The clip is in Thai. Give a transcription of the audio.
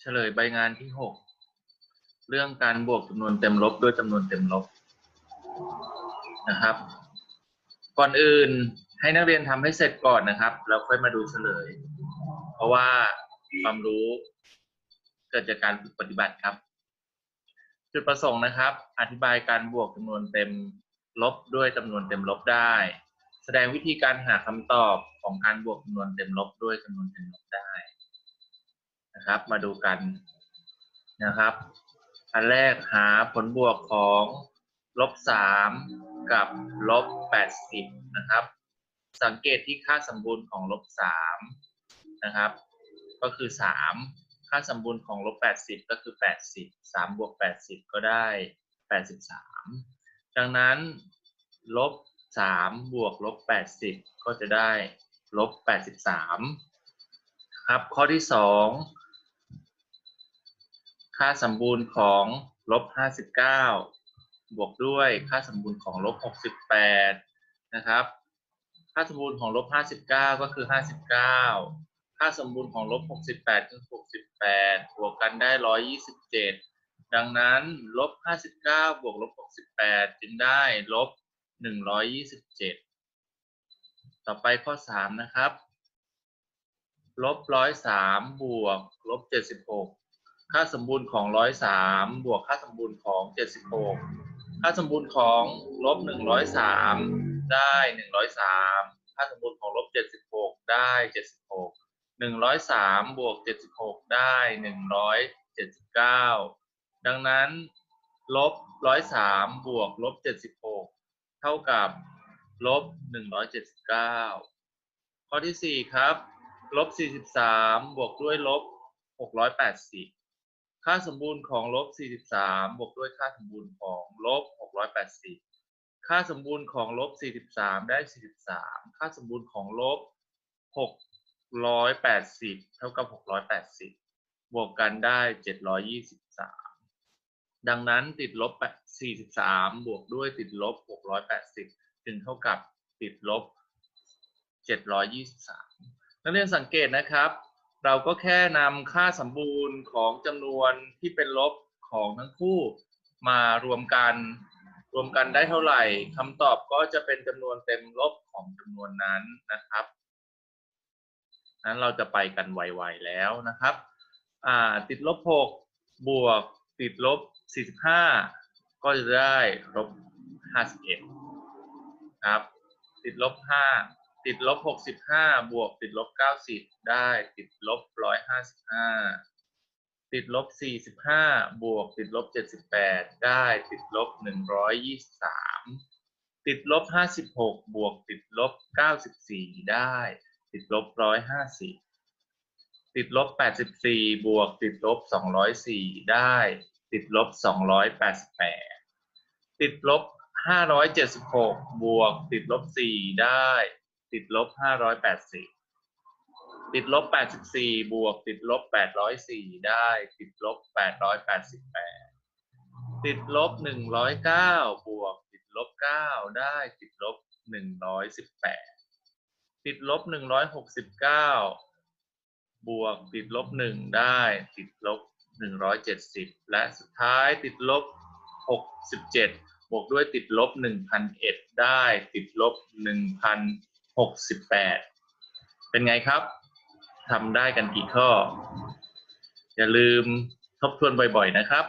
เฉลยใบงานที่หกเรื่องการบวกจำนวนเต็มลบด้วยจำนวนเต็มลบนะครับ ก่อนอื่นให้นักเรียนทำให้เสร็จก่อนนะครับ แล้วค่อยมาดูเฉลย เพราะว่าความรู้เกิดจากการฝึกปฏิบัติครับ จุดประสงค์นะครับ อธิบายการบวกจำนวนเต็มลบด้วยจำนวนเต็มลบได้ แสดงวิธีการหาคำตอบของการบวกจำนวนเต็มลบด้วยจำนวนเต็มลบได้ นะครับ มาดูกันนะครับ อันแรกหาผลบวกของลบสามกับลบแปดสิบนะครับ สังเกตที่ค่าสมบูรณ์ของลบสามนะครับ ก็คือสามค่าสมบูรณ์ของลบแปดสิบก็คือแปดสิบสามบวกแปดสิบก็ได้แปดสิบสามดังนั้นลบสามบวกลบแปดสิบก็จะได้ลบแปดสิบสามครับข้อที่สอง ค่าสมบูรณ์ของลบห้าสิบเก้าบวกด้วยค่าสมบูรณ์ของลบหกสิบแปดนะครับ ค่าสมบูรณ์ของลบห้าสิบเก้าก็คือห้าสิบเก้าค่าสมบูรณ์ของลบหกสิบแปดคือหกสิบแปดบวกกันได้ร้อยยี่สิบเจ็ดดังนั้นลบห้าสิบเก้าบวกลบหกสิบแปดจึงได้ลบหนึ่งร้อยยี่สิบเจ็ดต่อไปข้อสามนะครับลบร้อยสามบวกลบเจ็ดสิบหก ค่าสมบูรณ์ของร้อยสามบวกค่าสมบูรณ์ของเจ็ดสิบหกค่าสมบูรณ์ของลบหนึ่งร้อยสามได้หนึ่งร้อยสามค่าสมบูรณ์ของลบเจ็ดสิบหกได้เจ็ดสิบหกหนึ่งร้อยสามบวกเจ็ดสิบหกได้หนึ่งร้อยเจ็ดสิบเก้าดังนั้นลบร้อยสามบวกลบเจ็ดสิบหกเท่ากับลบหนึ่งร้อยเจ็ดสิบเก้าข้อที่สี่ครับลบสี่สิบสามบวกด้วยลบหกร้อยแปดสิบ ค่าสมบูรณ์ของลบสี่สิบสามบวกด้วยค่าสมบูรณ์ของลบหกร้อยแปดสิบค่าสมบูรณ์ของลบสี่สิบสามได้สี่สิบสามค่าสมบูรณ์ของลบหกร้อยแปดสิบเท่ากับหกร้อยแปดสิบบวกกันได้เจ็ดร้อยยี่สิบสามดังนั้นติดลบสี่สิบสามบวกด้วยติดลบหกร้อยแปดสิบจึงเท่ากับติดลบเจ็ดร้อยยี่สิบสามนักเรียนสังเกตนะครับ เราก็แค่นำค่าสมบูรณ์ของจำนวนที่เป็นลบของทั้งคู่มารวมกัน รวมกันได้เท่าไหร่คำตอบก็จะเป็นจำนวนเต็มลบของจำนวนนั้นนะครับ นั้นเราจะไปกันไวๆแล้วนะครับติดลบหกบวกติดลบสี่สิบห้าก็จะได้ลบห้าสิบเอ็ดครับ ติดลบห้า ติดลบหกสิบห้าบวกติดลบเก้าสิบได้ ติดลบร้อยห้าสิบห้าติดลบสี่สิบห้าบวกติดลบเจ็ดสิบแปดได้ ติดลบหนึ่งร้อยยี่สิบสามติดลบห้าสิบหกบวกติดลบเก้าสิบสี่ได้ ติดลบร้อยห้าสิบติดลบแปดสิบสี่บวกติดลบสองร้อยสี่ได้ ติดลบสองร้อยแปดสิบแปดติดลบห้าร้อยเจ็ดสิบหกบวกติดลบสี่ได้ ติดลบห้าร้อยแปดสิบติดลบแปดสิบสี่บวก ติดลบแปดร้อยสี่ได้ ติดลบแปดร้อยแปดสิบแปดติดลบหนึ่งร้อยเก้าบวก ติดลบเก้าได้ ติดลบหนึ่งร้อยสิบแปดติดลบหนึ่งร้อยหกสิบเก้าบวก ติดลบหนึ่งได้ ติดลบหนึ่งร้อยเจ็ดสิบและสุดท้ายติดลบหกสิบเจ็ดบวกด้วยติดลบหนึ่งพันเอ็ดได้ ติดลบหนึ่งพัน หกสิบแปดเป็นไงครับทำได้กันกี่ข้อ อย่าลืมทบทวนบ่อยๆนะครับ